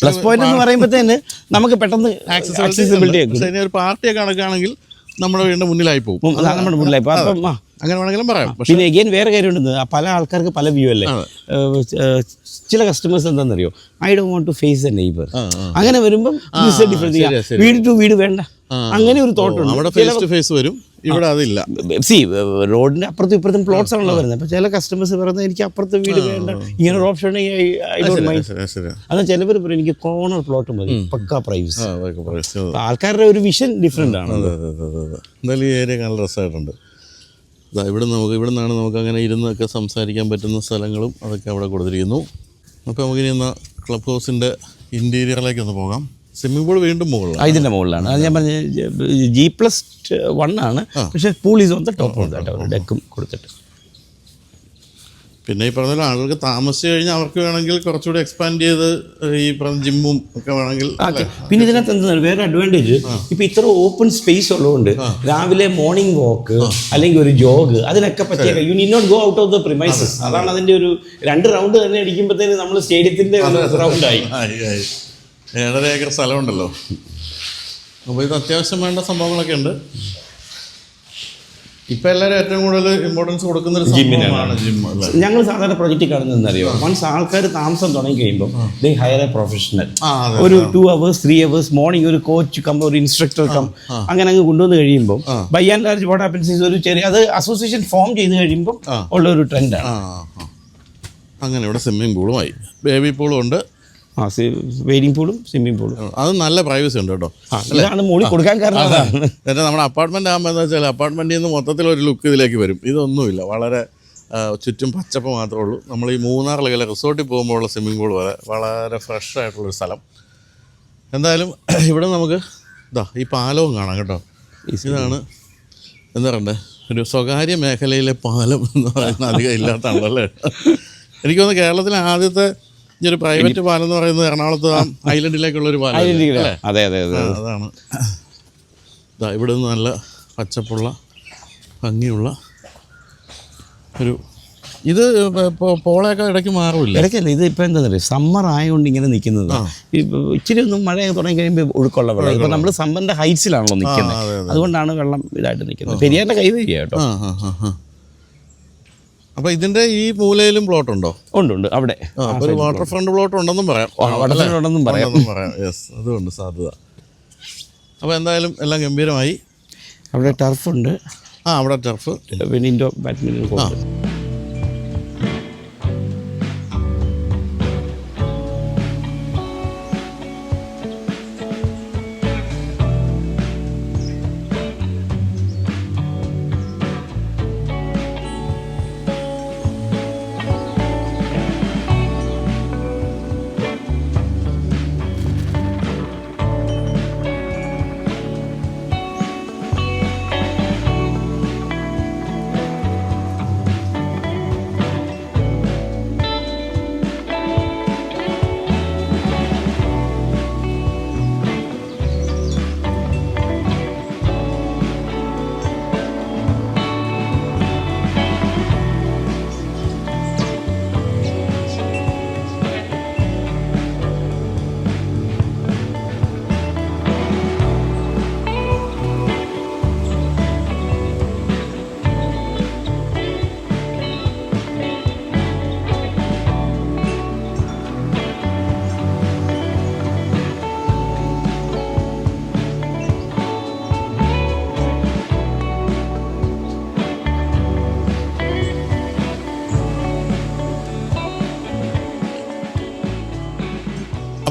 പ്ലസ് പോയിന്റ് എന്ന് പറയുമ്പോഴത്തേന് നമുക്ക് പെട്ടെന്ന് ആക്സസിബിലിറ്റി ഒരു പാർട്ടിയൊക്കെ നടക്കുകയാണെങ്കിൽ നമ്മുടെ വീടിന്റെ മുന്നിലായി പോകും. നമ്മുടെ മുന്നിലായി പോകും. അപ്പം ആ അങ്ങനെ വേണമെങ്കിലും പറയാം. പിന്നെ എഗെയിൻ വേറെ കാര്യമുണ്ട്. പല ആൾക്കാർക്ക് പല വ്യൂ അല്ലേ? ചില കസ്റ്റമേഴ്സ് എന്താണെന്നറിയോ? I do want to face a neighbour അങ്ങനെ വരുമ്പോൾ ഡിഫറൻസ് വീട് ടു വീട് വേണ്ട. അങ്ങനെ ഒരു തോട്ടുണ്ട് ഫേസ് ടു ഫേസ് വരും. ഇവിടെ അതില്ല. സി റോഡിന്റെ അപ്പുറത്തും ഇപ്പുറത്തും പ്ലോട്ട്സ് ആണല്ലോ വരുന്നത്. അപ്പൊ ചില കസ്റ്റമേഴ്സ് പറയുന്നത് എനിക്ക് അപ്പുറത്തെ വീട് വേണ്ട. ഇങ്ങനെ ഒരു ഓപ്ഷൻ ഡോണ്ട് അതാ ചിലവർ പറയും എനിക്ക് കോർണർ പ്ലോട്ട് മതി. പക്കാ പ്രൈവസി ആൾക്കാരുടെ ഒരു വിഷൻ ഡിഫറെന്റ് ആണ്. എന്തായാലും ഈ ഏരിയ നല്ല രസമായിട്ടുണ്ട്. ഇവിടെ നമുക്ക് ഇവിടെ നിന്നാണ് നമുക്ക് അങ്ങനെ ഇരുന്നൊക്കെ സംസാരിക്കാൻ പറ്റുന്ന സ്ഥലങ്ങളും അതൊക്കെ അവിടെ കൊടുത്തിരിക്കുന്നു. അപ്പോൾ നമുക്കിനി എന്നാൽ ക്ലബ് ഹൗസിന്റെ ഇന്റീരിയറിലേക്ക് ഒന്ന് പോകാം. സ്വിമ്മിംഗ് പൂൾ വീണ്ടും മുകളിലാണ്. ഇതിന്റെ മുകളിലാണ്. അത് ഞാൻ പറഞ്ഞ ജി പ്ലസ് വൺ ആണ്. പക്ഷേ pool is on the top ഡെക്കും കൊടുത്തിട്ട്. പിന്നെ ഈ പറഞ്ഞ ആളുകൾക്ക് താമസിച്ചു കഴിഞ്ഞാൽ അവർക്ക് വേണമെങ്കിൽ കുറച്ചുകൂടി എക്സ്പാൻഡ് ചെയ്ത് ഈ പറഞ്ഞ ജിമ്മും ഒക്കെ വേണമെങ്കിൽ പിന്നെ ഇതിനകത്ത് എന്താണ്? വേറെ അഡ്വാന്റേജ് ഇപ്പൊ ഇത്ര ഓപ്പൺ സ്പേസ് ഉള്ളതുകൊണ്ട് രാവിലെ മോർണിംഗ് വാക്ക് അല്ലെങ്കിൽ ഒരു ജോഗ് അതിനൊക്കെ പറ്റിയ you need not go out of the premises അതാണ് അതിന്റെ ഒരു രണ്ട് റൗണ്ട് തന്നെ അടിക്കുമ്പോഴത്തേന് നമ്മൾ സ്റ്റേഡിയത്തിന്റെ റൗണ്ടായി. ഏഴര ഏക്കർ സ്ഥലമുണ്ടല്ലോ. അപ്പോൾ ഇത് അത്യാവശ്യം വേണ്ട സംഭവങ്ങളൊക്കെ ഉണ്ട്. ഇപ്പം എല്ലാവരും ഏറ്റവും കൂടുതൽ ഇമ്പോർട്ടൻസ് കൊടുക്കുന്ന ഒരു സംഭവമാണ് ജിം ഞങ്ങൾ സാധാരണ പ്രൊജക്റ്റ് കാണുന്നത് അറിയോ വൺസ് ആൾക്കാർ താമസം തുടങ്ങി കഴിയുമ്പോൾ ദേ ഹയർ എ പ്രൊഫഷണൽ ഒരു two hours three hours morning ഒരു കോച്ച് കം ഒരു ഇൻസ്ട്രക്ടർ കം അങ്ങനെ അങ്ങ് കൊണ്ടുവന്ന് കഴിയുമ്പോൾ by and large what happens ഒരു ചെറിയ അത് അസോസിയേഷൻ ഫോം ചെയ്ത് കഴിയുമ്പോൾ ഉള്ള ഒരു ട്രെൻഡാണ്. അങ്ങനെ ഇവിടെ സ്വിമ്മിംഗ് പൂളുമായി ബേബി പൂളും ഉണ്ട്. ആ വെയിറ്റിംഗ് പൂളും സ്വിമ്മിംഗ് പൂളും അത് നല്ല പ്രൈവസി ഉണ്ട് കേട്ടോ. അതാണ് മുകളിൽ കൊടുക്കാൻ കാരണം. എന്നിട്ട് നമ്മുടെ അപ്പാർട്ട്മെന്റ് ആകുമ്പോൾ എന്താ വെച്ചാൽ അപ്പാർട്ട്മെന്റിൽ നിന്ന് മൊത്തത്തിൽ ഒരു ലുക്ക് ഇതിലേക്ക് വരും. ഇതൊന്നുമില്ല. വളരെ ചുറ്റും പച്ചപ്പ് മാത്രമേ ഉള്ളൂ. നമ്മൾ ഈ മൂന്നാറിലൊക്കെ റിസോർട്ടിൽ പോകുമ്പോഴുള്ള സ്വിമ്മിംഗ് പൂൾ വരെ വളരെ ഫ്രഷ് ആയിട്ടുള്ളൊരു സ്ഥലം. എന്തായാലും [CLEARS THROAT] ഇവിടെ നമുക്ക് ഇതാ ഈ പാലവും കാണാം കേട്ടോ. ഇതാണ് എന്താ പറയണ്ടേ? ഒരു സ്വകാര്യ മേഖലയിലെ പാലം എന്ന് പറയുന്ന അധികം ഇല്ലാത്തതാണല്ലോ അല്ലേ? [LAUGHS] എനിക്ക് തോന്നുന്നു കേരളത്തിലെ ആദ്യത്തെ ഒരു പ്രൈവറ്റ് പാലം എന്ന് പറയുന്നത് എറണാകുളത്ത് ഐലൻഡിലേക്കുള്ള ഒരു പാലം അതെ അതെ അതെ. അതാണ്. ഇവിടെ നിന്ന് നല്ല പച്ചപ്പുള്ള ഭംഗിയുള്ള ഒരു ഇത് പോളയൊക്കെ ഇടയ്ക്ക് മാറില്ല? ഇടയ്ക്കല്ല ഇത് ഇപ്പം എന്താ പറയുക സമ്മർ ആയതുകൊണ്ട് ഇങ്ങനെ നിൽക്കുന്നത് ഇച്ചിരി ഒന്നും മഴ തുടങ്ങി കഴിയുമ്പോൾ ഒഴുക്കുള്ള വെള്ളം. ഇപ്പം നമ്മൾ സമ്മറിന്റെ ഹൈറ്റ്സിലാണല്ലോ നിൽക്കുന്നത് അതുകൊണ്ടാണ് വെള്ളം ഇതായിട്ട് നിൽക്കുന്നത് പെരിയാറിന്റെ കൈ വരിക കേട്ടോ. അപ്പോൾ ഇതിന്റെ ഈ മൂലയിലും പ്ലോട്ട് ഉണ്ടോ? ഉണ്ട് ഉണ്ട്. അവിടെ. ഒരു വാട്ടർ ഫ്രണ്ട് പ്ലോട്ട് ഉണ്ടെന്നും പറയാം. വടത്തിലുണ്ടെന്നും പറയാം. ഉണ്ടെന്നും പറയാം. യെസ് അതുകൊണ്ട് സാധ്യത. അപ്പോൾ എന്തായാലും എല്ലാം ഗംഭീരമായി. അവിടെ ടർഫ് ഉണ്ട്. ആ അവിടെ ടർഫ് പിന്നെ ഇൻഡോ ബാഡ്മിന്റൺ കോർട്ട്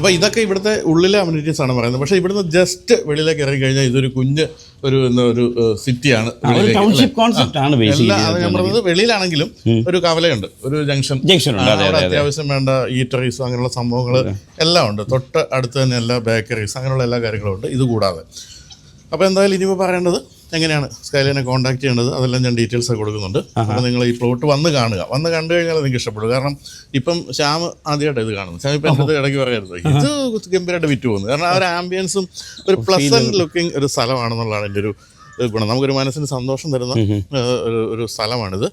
അപ്പോൾ ഇതൊക്കെ ഇവിടുത്തെ ഉള്ളിലെ അമ്യൂണിറ്റീസ് ആണ് പറയുന്നത്. പക്ഷേ ഇവിടുന്ന് ജസ്റ്റ് വെളിയിലേക്ക് ഇറങ്ങി കഴിഞ്ഞാൽ ഇതൊരു കുഞ്ഞ് ഒരു ഒരു സിറ്റിയാണ് ടൗൺഷിപ്പ് കോൺസെപ്റ്റ് ആണ് ഞാൻ പറഞ്ഞത് വെളിയിലാണെങ്കിലും ഒരു കവലയുണ്ട് ഒരു ജംഗ്ഷൻ ജംഗ്ഷൻ അത്യാവശ്യം വേണ്ട ഈറ്ററീസ് അങ്ങനെയുള്ള സംഭവങ്ങൾ എല്ലാം ഉണ്ട്. തൊട്ട് അടുത്ത് തന്നെ എല്ലാ ബേക്കറീസ് അങ്ങനെയുള്ള എല്ലാ കാര്യങ്ങളും ഉണ്ട്. ഇത് കൂടാതെ അപ്പോൾ എന്തായാലും ഇനിയിപ്പോൾ പറയേണ്ടത് എങ്ങനെയാണ് സ്കൈലൈനെ കോൺടാക്ട് ചെയ്യേണ്ടത്? അതെല്ലാം ഞാൻ ഡീറ്റെയിൽസ് ഒക്കെ കൊടുക്കുന്നുണ്ട്. അപ്പോൾ നിങ്ങൾ ഈ പ്ലോട്ട് വന്ന് കാണുക. വന്ന് കണ്ടു കഴിഞ്ഞാൽ നിങ്ങൾക്ക് ഇഷ്ടപ്പെടും. കാരണം ഇപ്പം ശ്യാം ആദ്യമായിട്ട് ഇത് കാണുന്നു ശ്യാം ഇപ്പം എന്റെ ഇടയ്ക്ക് പറയരുത്. ഇത് ഗംഭീരമായിട്ട് വിറ്റ് പോകുന്നു. കാരണം ആ ഒരു ആംബിയൻസും ഒരു പ്ലസന്റ് ലുക്കിംഗ് ഒരു സ്ഥലമാണെന്നുള്ളതാണ് എന്റെ ഒരു ഒരു ഗുണം. നമുക്കൊരു മനസ്സിന് സന്തോഷം തരുന്ന ഒരു സ്ഥലമാണിത്.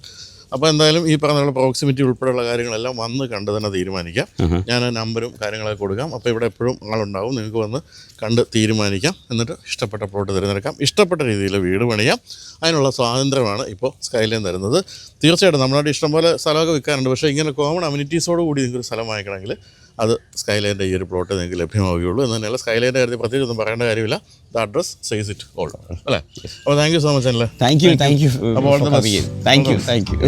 അപ്പോൾ എന്തായാലും ഈ പറഞ്ഞ പ്രോക്സിമിറ്റി ഉൾപ്പെടെയുള്ള കാര്യങ്ങളെല്ലാം വന്ന് കണ്ട് തന്നെ തീരുമാനിക്കാം. ഞാൻ നമ്പരും കാര്യങ്ങളൊക്കെ കൊടുക്കാം. അപ്പോൾ ഇവിടെ എപ്പോഴും ആളുണ്ടാവും. നിങ്ങൾക്ക് വന്ന് കണ്ട് തീരുമാനിക്കാം. എന്നിട്ട് ഇഷ്ടപ്പെട്ട പ്ലോട്ട് തിരഞ്ഞെടുക്കാം. ഇഷ്ടപ്പെട്ട രീതിയിൽ വീട് പണിയാം. അതിനുള്ള സ്വാതന്ത്ര്യമാണ് ഇപ്പോൾ സ്കൈലൈൻ തരുന്നത്. തീർച്ചയായിട്ടും നമ്മുടെ ഇഷ്ടംപോലെ സ്ഥലമൊക്കെ വിൽക്കാറുണ്ട്. പക്ഷേ ഇങ്ങനെ കോമൺ അമ്യൂണിറ്റീസോട് കൂടി നിങ്ങൾക്ക് ഒരു സ്ഥലം വാങ്ങിക്കണമെങ്കിൽ അത് സ്കൈലൈന്റെ ഈ ഒരു പ്ലോട്ട് നിങ്ങൾക്ക് ലഭ്യമാവുകയുള്ളൂ. എന്ന് തന്നെയല്ല സ്കൈലൈന്റെ കാര്യത്തിൽ പ്രത്യേകിച്ച് ഒന്നും പറയേണ്ട കാര്യമില്ല. The address says it all അല്ലേ? അപ്പോൾ താങ്ക് യു സോ മച്ച് അല്ലേ താങ്ക് യു താങ്ക് യു അപ്പോൾ. Thank you thank you